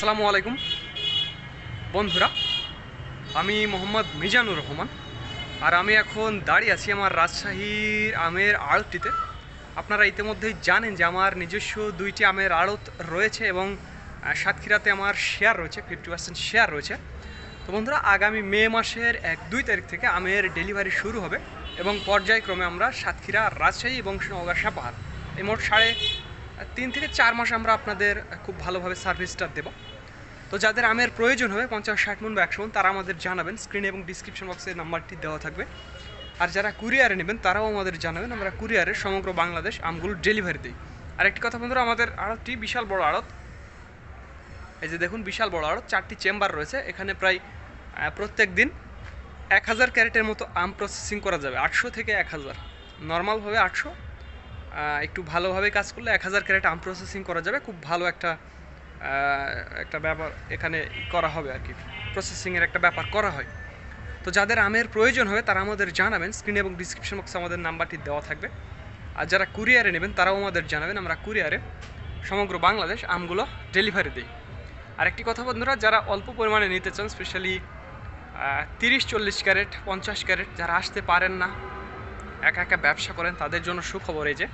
আসসালামু আলাইকুম। বন্ধুরা, আমি মোহাম্মদ মিজানুর রহমান আর আমি এখন দাঁড়িয়ে আছি আমার রাজশাহীর আমের আড়তটিতে। আপনারা ইতিমধ্যেই জানেন যে আমার নিজস্ব দুইটি আমের আড়ত রয়েছে এবং সাতক্ষীরাতে আমার শেয়ার রয়েছে ফিফটি পার্সেন্ট শেয়ার রয়েছে। তো বন্ধুরা, আগামী মে মাসের এক দুই তারিখ থেকে আমের ডেলিভারি শুরু হবে এবং পর্যায়ক্রমে আমরা সাতক্ষীরা, রাজশাহী এবং নওগাঁ এই মোট সাড়ে তিন থেকে চার মাস আমরা আপনাদের খুব ভালোভাবে সার্ভিসটা দেবো। তো যাদের আমের প্রয়োজন হবে, পঞ্চাশ, ষাট মন বা একশো মন, তারা আমাদের জানাবেন। স্ক্রিন এবং ডিসক্রিপশন বক্সে নাম্বারটি দেওয়া থাকবে। আর যারা কুরিয়ারে নেবেন, তারাও আমাদের জানাবেন। আমরা কুরিয়ারে সমগ্র বাংলাদেশ আমগুলো ডেলিভারি দিই। আর একটি কথা বন্ধুরা, আমাদের আড়তটি বিশাল বড় আড়ত। এই যে দেখুন, বিশাল বড় আড়ত। চারটি চেম্বার রয়েছে। এখানে প্রায় প্রত্যেক দিন এক হাজার ক্যারেটের মতো আম প্রসেসিং করা যাবে। আটশো থেকে এক হাজার। নর্মালভাবে আটশো। একটু ভালোভাবে কাজ করলে এক হাজার ক্যারেট আম প্রসেসিং করা যাবে। খুব ভালো একটা একটা ব্যাপার এখানে করা হবে আর কি প্রসেসিংয়ের একটা ব্যাপার করা হয়। তো যাদের আমের প্রয়োজন হবে, তারা আমাদের জানাবেন স্ক্রিন এবং ডিসক্রিপশন বক্সে আমাদের নাম্বারটি দেওয়া থাকবে। আর যারা কুরিয়ারে নেবেন, তারাও আমাদের জানাবেন, আমরা কুরিয়ারে সমগ্র বাংলাদেশ আমগুলো ডেলিভারি দিই। আরেকটি কথা বন্ধুরা, যারা অল্প পরিমাণে নিতে চান স্পেশালি তিরিশ, চল্লিশ ক্যারেট, পঞ্চাশ ক্যারেট, যারা আসতে পারেন না, একা একা ব্যবসা করেন, তাদের জন্য সুখবর এই যে,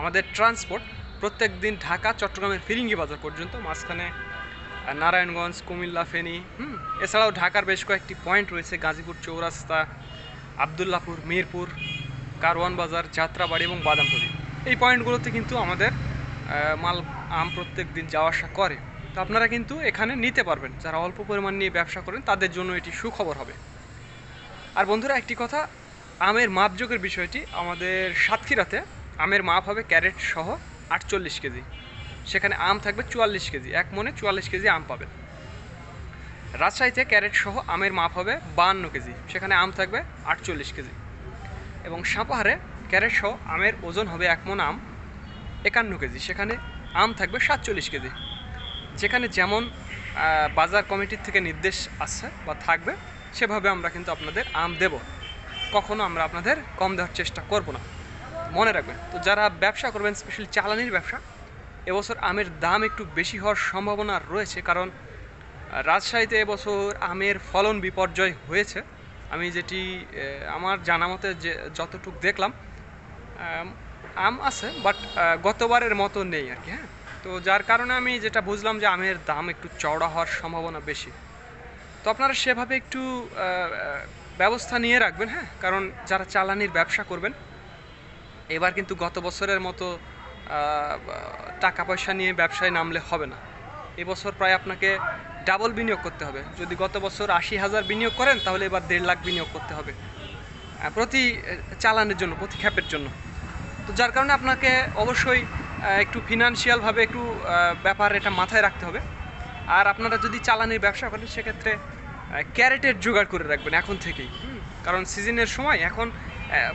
আমাদের ট্রান্সপোর্ট প্রত্যেক দিন ঢাকা, চট্টগ্রামের ফিরিঙ্গি বাজার পর্যন্ত, মাঝখানে নারায়ণগঞ্জ, কুমিল্লা, ফেনী, হুম, এছাড়াও ঢাকার বেশ কয়েকটি পয়েন্ট রয়েছে, গাজীপুর, চৌরাস্তা আবদুল্লাপুর মিরপুর, কারওয়ান বাজার, যাত্রাবাড়ি এবং বাদামপুরি এই পয়েন্টগুলোতে কিন্তু আমাদের মাল আম প্রত্যেক দিন যাওয়া আসা করে। তো আপনারা কিন্তু এখানে নিতে পারবেন। যারা অল্প পরিমাণ নিয়ে ব্যবসা করেন, তাদের জন্য এটি সুখবর হবে। আর বন্ধুরা, একটি কথা, আমের মাপযোগের বিষয়টি আমাদের সাতক্ষীরাতে, আমের মাপ হবে ক্যারেট সহ আটচল্লিশ কেজি। সেখানে আম থাকবে চুয়াল্লিশ কেজি। এক মনে চুয়াল্লিশ কেজি আম পাবেন। রাজশাহীতে ক্যারেট সহ আমের মাপ হবে বাহান্ন কেজি। সেখানে আম থাকবে আটচল্লিশ কেজি। এবং সাপাহারে ক্যারেট সহ আমের ওজন হবে এক মন আম একান্ন কেজি। সেখানে আম থাকবে সাতচল্লিশ কেজি। যেখানে যেমন বাজার কমিটির থেকে নির্দেশ আছে বা থাকবে, সেভাবে আমরা কিন্তু আপনাদের আম দেব। কখনো আমরা আপনাদের কম দেওয়ার চেষ্টা করব না। মনে রাখবেন তো যারা ব্যবসা করবেন স্পেশালি চালানির ব্যবসা এবছর আমের দাম একটু বেশি হওয়ার সম্ভাবনা রয়েছে কারণ রাজশাহীতে এবছর আমের ফলন বিপর্যয় হয়েছে। আমি যেটি আমার জানা মতে যে যতটুকু দেখলাম আম, আছে বাট গতবারের মতো নেই আর কি হ্যাঁ? তো যার কারণে আমি যেটা বুঝলাম যে আমের দাম একটু চওড়া হওয়ার সম্ভাবনা বেশি। তো আপনারা সেভাবে একটু ব্যবস্থা নিয়ে রাখবেন হ্যাঁ? কারণ যারা চালানির ব্যবসা করবেন এবার কিন্তু গত বছরের মতো টাকা পয়সা নিয়ে ব্যবসায় নামলে হবে না। এবছর প্রায় আপনাকে ডাবল বিনিয়োগ করতে হবে। যদি গত বছর আশি হাজার বিনিয়োগ করেন, তাহলে এবার দেড় লাখ বিনিয়োগ করতে হবে। প্রতি চালানের জন্য, প্রতি খ্যাপের জন্য। তো যার কারণে আপনাকে অবশ্যই একটু ফিনান্সিয়ালভাবে একটু ব্যাপার এটা মাথায় রাখতে হবে। আর আপনারা যদি চালানির ব্যবসা করেন, সেক্ষেত্রে ক্যারেটের জোগাড় করে রাখবেন এখন থেকেই। কারণ সিজনের সময় এখন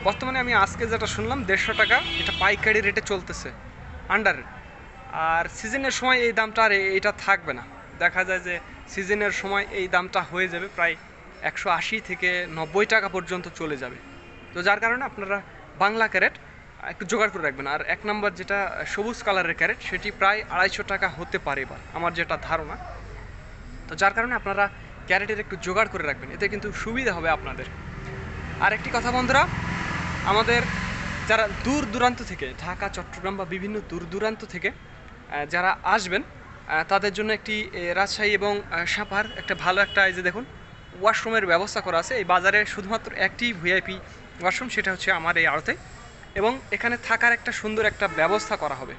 বর্তমানে আমি আজকে যেটা শুনলাম, দেড়শো টাকা, এটা পাইকারি রেটে চলতেছে আন্ডার আর সিজনের সময় এই দামটা আর এটা থাকবে না। দেখা যায় যে সিজনের সময় এই দামটা হয়ে যাবে, প্রায় একশো আশি থেকে নব্বই টাকা পর্যন্ত চলে যাবে। তো যার কারণে আপনারা বাংলা ক্যারেট একটু জোগাড় করে রাখবেন। আর এক নম্বর যেটা সবুজ কালারের ক্যারেট, সেটি প্রায় আড়াইশো টাকা হতে পারে এবার, আমার যেটা ধারণা। তো যার কারণে আপনারা ক্যারেটের একটু জোগাড় করে রাখবেন, এতে কিন্তু সুবিধা হবে আপনাদের। আর একটি কথা বন্ধুরা আমাদের যারা দূর দূরান্ত থেকে, ঢাকা, চট্টগ্রাম বা বিভিন্ন দূর দূরান্ত থেকে যারা আসবেন তাদের জন্য একটি রাজশাহী এবং সাপার একটা ভালো একটা এই যে দেখুন, ওয়াশরুমের ব্যবস্থা করা আছে। এই বাজারে শুধুমাত্র একটি ভিআইপি ওয়াশরুম, সেটা হচ্ছে আমার এই আড়তে। এবং এখানে থাকার একটা সুন্দর একটা ব্যবস্থা করা হবে।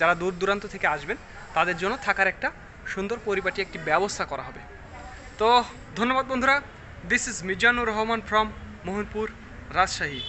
যারা দূর দূরান্ত থেকে আসবেন, তাদের জন্য থাকার একটা সুন্দর পরিপাটি একটি ব্যবস্থা করা হবে। তো ধন্যবাদ বন্ধুরা। This is Mizanur Rahman from Mohanpur, Rajshahi.